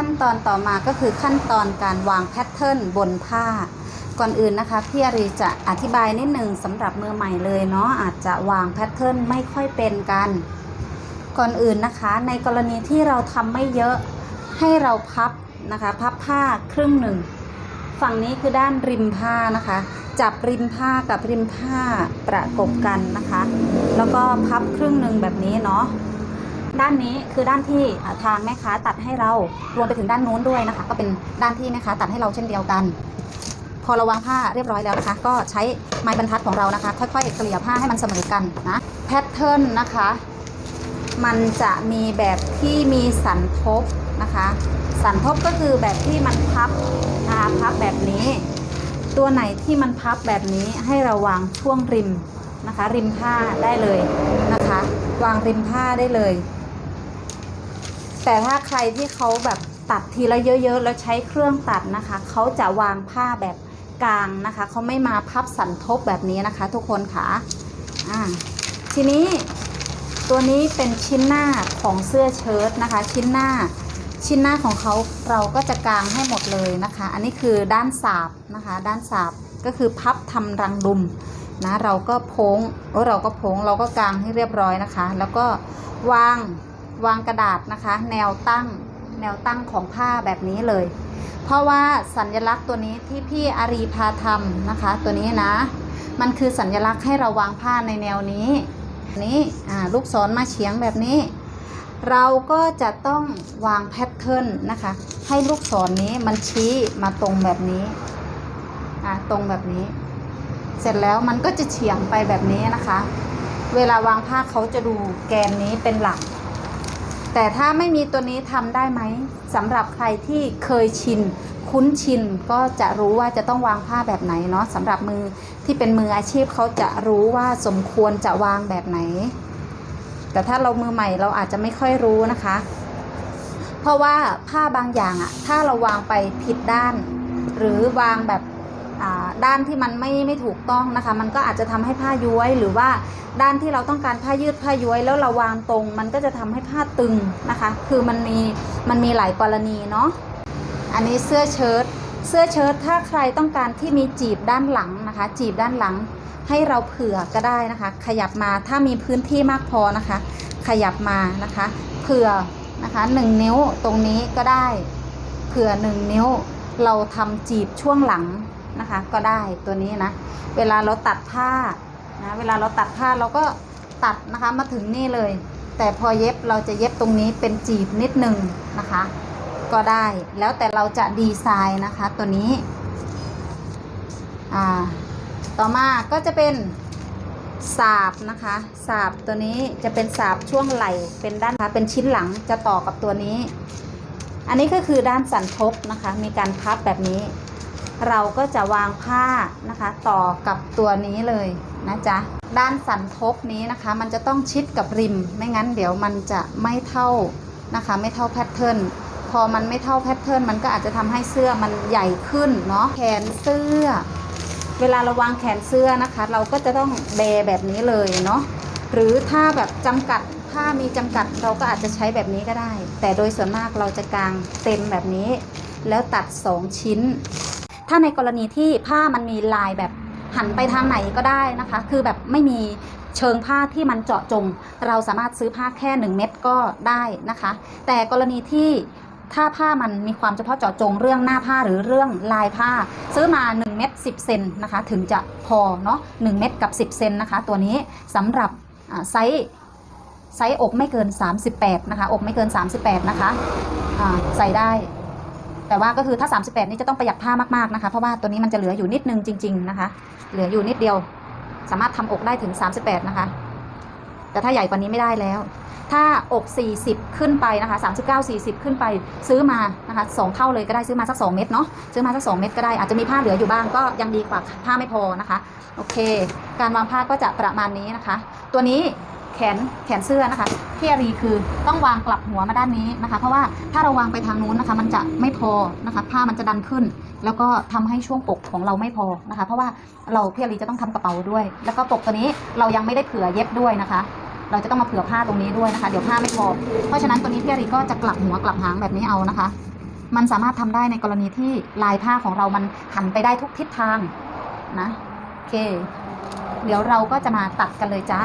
ขั้นตอนต่อมาก็คือขั้นตอนการวางแพทเทิร์นบนผ้า ก่อนอื่นนะคะพี่อารีจะอธิบายนิดหนึ่งสำหรับมือใหม่เลยเนาะอาจจะวางแพทเทิร์นไม่ค่อยเป็นกัน ก่อนอื่นนะคะ ในกรณีที่เราทำไม่เยอะให้เราพับนะคะพับผ้าครึ่งหนึ่ง ฝั่งนี้คือด้านริมผ้านะคะ จับริมผ้ากับริมผ้าประกบกันนะคะ แล้วก็พับครึ่งหนึ่งแบบนี้เนาะ ด้านนี้คือด้านที่ทางแม่ค้าตัดให้เรารวมไปถึงด้านนู้นด้วยนะคะ ก็เป็นด้านที่แม่ค้าตัดให้เราเช่นเดียวกัน พอเราวางผ้าเรียบร้อยแล้วนะคะ ก็ใช้ไม้บรรทัดของเรานะคะ ค่อยๆเกลี่ยผ้าให้มันเสมอกันนะแพทเทิร์นนะคะ มันจะมีแบบที่มีสันทบนะคะ สันทบก็คือแบบที่มันพับนะคะพับแบบนี้ ตัวไหนที่มันพับแบบนี้ให้เราวางช่วงริมนะคะ ริมผ้าได้เลยนะคะ วางริมผ้าได้เลย แต่ถ้าใครที่เขาแบบตัดทีละเยอะ ๆ แล้วใช้เครื่องตัดนะคะ เขาจะวางผ้าแบบกลางนะคะ เขาไม่มาพับสันทบแบบนี้นะคะ ทุกคนค่ะอ่าทีนี้ตัวนี้เป็นชิ้นหน้าของเสื้อเชิ้ตนะคะ ชิ้นหน้าชิ้นหน้าของเขาเราก็จะกางให้หมดเลยนะคะ อันนี้คือด้านสาบนะคะ ด้านสาบก็คือพับทำรังดุมนะเราก็โพ้งโอ้เราก็โพ้งเราก็กางให้เรียบร้อยนะคะ แล้วก็วาง วางกระดาษนะคะ แนวตั้งแนวตั้งของผ้าแบบนี้เลย เพราะว่าสัญลักษณ์ตัวนี้ที่พี่อารีพาทำนะคะ ตัวนี้นะ มันคือสัญลักษณ์ให้เราวางผ้าในแนวนี้นี้อ่ลูกศรมาเฉียงแบบนี้ เราก็จะต้องวางแพทเทิร์นนะคะ ให้ลูกศรนี้มันชี้มาตรงแบบนี้ตรงแบบนี้ เสร็จแล้วมันก็จะเฉียงไปแบบนี้นะคะ เวลาวางผ้าเขาจะดูแกนนี้เป็นหลัก แต่ถ้าไม่มีตัวนี้ทำได้ไหมสำหรับใครที่เคยชิน คุ้นชินก็จะรู้ว่าจะต้องวางผ้าแบบไหนเนาะสำหรับมือที่เป็นมืออาชีพเขาจะรู้ว่าสมควรจะวางแบบไหน แต่ถ้าเรามือใหม่เราอาจจะไม่ค่อยรู้นะคะ เพราะว่าผ้าบางอย่างอะถ้าเราวางไปผิดด้าน หรือวางแบบ ด้านที่มันไม่ไม่ถูกต้องนะคะ มันก็อาจจะทำให้ผ้าย้วย หรือว่าด้านที่เราต้องการผ้ายืดผ้าย้วย แล้วเราวางตรง มันก็จะทำให้ผ้าตึงนะคะ คือมันมีมันมีหลายกรณีเนาะอันนี้เสื้อเชิ้ตเสื้อเชิ้ตถ้าใครต้องการที่มีจีบด้านหลังนะคะ จีบด้านหลังให้เราเผื่อก็ได้นะคะ ขยับมาถ้ามีพื้นที่มากพอนะคะ ขยับมานะคะ เผื่อนะคะหนึ่งนิ้วตรงนี้ก็ได้ เผื่อหนึ่งนิ้ว เราทำจีบช่วงหลัง นะคะ ก็ได้ตัวนี้นะ เวลาเราตัดผ้านะเวลาเราตัดผ้าเราก็ตัดนะคะมาถึงนี่เลย แต่พอเย็บเราจะเย็บตรงนี้เป็นจีบนิดนึงนะคะ ก็ได้แล้วแต่เราจะดีไซน์นะคะตัวนี้อ่าต่อมาก็จะเป็นสาบนะคะสาบตัวนี้จะเป็นสาบช่วงไหล่เป็นด้านนะคะเป็นชิ้นหลังจะต่อกับตัวนี้ อันนี้ก็คือด้านสันทบนะคะ มีการพับแบบนี้ เราก็จะวางผ้านะคะ ต่อกับตัวนี้เลยนะจ๊ะด้านสันทบนี้นะคะ มันจะต้องชิดกับริม ไม่งั้นเดี๋ยวมันจะไม่เท่านะคะ ไม่เท่าแพทเทิร์นพอมันไม่เท่าแพทเทิร์นมันก็อาจจะทำให้เสื้อมันใหญ่ขึ้นเนาะแขนเสื้อ เวลาเราวางแขนเสื้อนะคะ เราก็จะต้องแบแบบนี้เลยเนาะหรือถ้าแบบจำกัดถ้ามีจำกัดเราก็อาจจะใช้แบบนี้ก็ได้ แต่โดยส่วนมากเราจะกางเต็มแบบนี้ แล้วตัด 2 ชิ้น ถ้าในกรณีที่ผ้ามันมีลายแบบหันไปทางไหนก็ได้นะคะ คือแบบไม่มีเชิงผ้าที่มันเจาะจง เราสามารถซื้อผ้าแค่ 1 เม็ดก็ได้นะคะ แต่กรณีที่ถ้าผ้ามันมีความเฉพาะเจาะจงเรื่องหน้าผ้าหรือเรื่องลายผ้า ซื้อมา 1 เม็ด10 เซนนะคะ ถึงจะพอเนาะ1เม็ดกับ 10 เซนนะคะ ตัวนี้สำหรับไซส์ไซส์อกไม่เกิน 38 นะคะ อกไม่เกิน 38 นะคะ ใส่ได้ แต่ว่าก็คือถ้า 38 นี่จะต้องประหยัดผ้ามากๆนะคะ เพราะว่าตัวนี้มันจะเหลืออยู่นิดนึงจริง ๆนะคะ เหลืออยู่นิดเดียว สามารถทำอกได้ถึง 38 นะคะ แต่ถ้าใหญ่กว่านี้ไม่ได้แล้ว ถ้าอก 40 ขึ้นไปนะคะ 39 40 ขึ้นไปซื้อมานะคะสองเท่าเลยก็ได้ซื้อมาสัก 2 เม็ดเนาะซื้อมาสัก 2 เม็ดก็ได้อาจจะมีผ้าเหลืออยู่บ้างก็ยังดีกว่าผ้าไม่พอนะคะโอเค การวางผ้าก็จะประมาณนี้นะคะ ตัวนี้ แขนแขนเสื้อนะคะที่อรีคือต้องวางกลับหัวมาด้านนี้นะคะ เพราะว่าถ้าเราวางไปทางนู้นนะคะ มันจะไม่พอนะคะผ้ามันจะดันขึ้น แล้วก็ทำให้ช่วงปกของเราไม่พอนะคะ เพราะว่าเราพี่อรีจะต้องทำกระเป๋าด้วย แล้วก็ปกตัวนี้เรายังไม่ได้เผื่อเย็บด้วยนะคะ เราจะต้องมาเผื่อผ้าตรงนี้ด้วยนะคะเดี๋ยวผ้าไม่พอ เพราะฉะนั้นตัวนี้พี่อรีก็จะกลับหัวกลับหางแบบนี้เอานะคะ มันสามารถทำได้ในกรณีที่ลายผ้าของเรามันหันไปได้ทุกทิศทางนะโอเค เดี๋ยวเราก็จะมาตัดกันเลยจ้า